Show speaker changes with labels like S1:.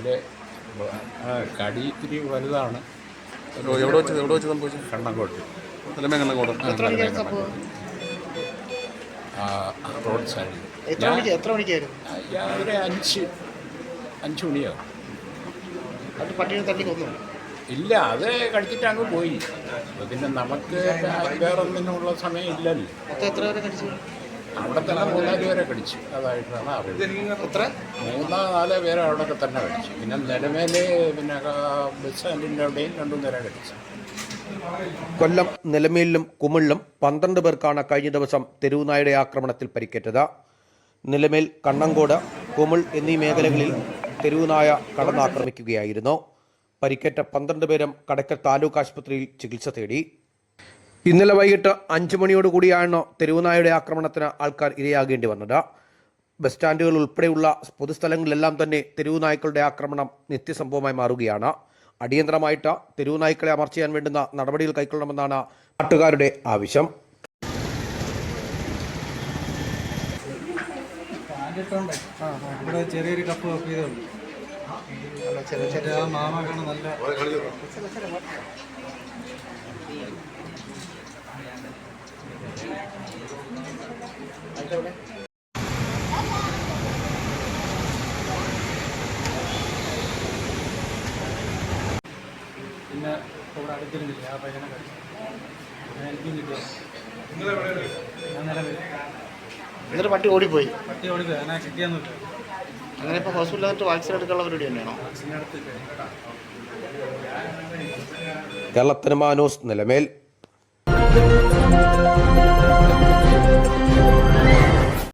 S1: അതിൽ കടി ഇത്തിരി വലുതാണ്.
S2: എവിടെ വെച്ച് എവിടെ വെച്ച് സംഭവിച്ചു?
S1: കണ്ണങ്കോട്ട്.
S2: നിലമേ കണ്ണങ്കോട്
S3: എത്ര മണിക്കാണ് സംഭവം?
S1: ആ, റോഡ് സൈഡിൽ
S3: എത്ര എത്ര മണിക്കായിരുന്നു?
S1: ഒരു അഞ്ച് അഞ്ച് മണിയാവും.
S3: അത് പട്ടിയെ തല്ലി കൊന്നു.
S1: ഇല്ല അത് കഴിച്ചിട്ട് അങ്ങ് പോയി. പിന്നെ നമുക്ക് വേറെ ഒന്നിനുള്ള സമയം ഇല്ലല്ലോ.
S3: എത്ര വരെ കടിച്ചു?
S1: അവിടെ തന്നെ മൂന്നാൽ പേരെ കടിച്ചു അതായിട്ടാണ് അറിയുന്നത്.
S3: എത്ര
S1: മൂന്നാ നാലോ പേരെ അവിടെയൊക്കെ തന്നെ കടിച്ചു പിന്നെ നിലമേൽ പിന്നെ ബസ് സ്റ്റാൻഡിന്റെ അവിടെയും രണ്ടു നേരം കടിച്ചു
S4: കൊല്ലം നിലമേലിലും കുമിളിലും പന്ത്രണ്ട് പേർക്കാണ് കഴിഞ്ഞ ദിവസം തെരുവുനായുടെ ആക്രമണത്തിൽ പരിക്കേറ്റത്. നിലമേൽ കണ്ണങ്കോട് കുമിൾ എന്നീ മേഖലകളിൽ തെരുവുനായ കടന്നാക്രമിക്കുകയായിരുന്നു. പരിക്കേറ്റ പന്ത്രണ്ട് പേരും കടക്കൽ താലൂക്ക് ആശുപത്രിയിൽ ചികിത്സ തേടി. ഇന്നലെ വൈകിട്ട് അഞ്ചു മണിയോടുകൂടിയാണ് തെരുവുനായുടെ ആക്രമണത്തിന് ആൾക്കാർ ഇരയാകേണ്ടി വന്നത്. ബസ് സ്റ്റാൻഡുകൾ ഉൾപ്പെടെയുള്ള പൊതുസ്ഥലങ്ങളിലെല്ലാം തന്നെ തെരുവുനായ്ക്കളുടെ ആക്രമണം നിത്യസംഭവമായി മാറുകയാണ്. അടിയന്തരമായിട്ട് തെരുവുനായ്ക്കളെ അമർച്ച ചെയ്യാൻ വേണ്ടുന്ന നടപടികൾ കൈക്കൊള്ളണമെന്നാണ് നാട്ടുകാരുടെ ആവശ്യം.
S5: ചെറിയൊരു കപ്പ് നല്ല പിന്നെ ഇവിടെ അടുത്തിരുന്നില്ല? ആ പയ്യനെ കഴിച്ചു അങ്ങനെ എനിക്കും നിലവിൽ
S3: എന്നിട്ട് പട്ടി ഓടിപ്പോയി.
S5: പട്ടി ഓടിപ്പോയി. അങ്ങനെ കിട്ടിയെന്നില്ല
S3: അങ്ങനെ ഇപ്പോൾ ഹോസ്പിറ്റലിൽ വന്നിട്ട് വാക്സിൻ എടുക്കാനുള്ള പരിപാടി തന്നെയാണോ?
S4: കേരളത്തിന് മാനൂസ് നിലമേൽ.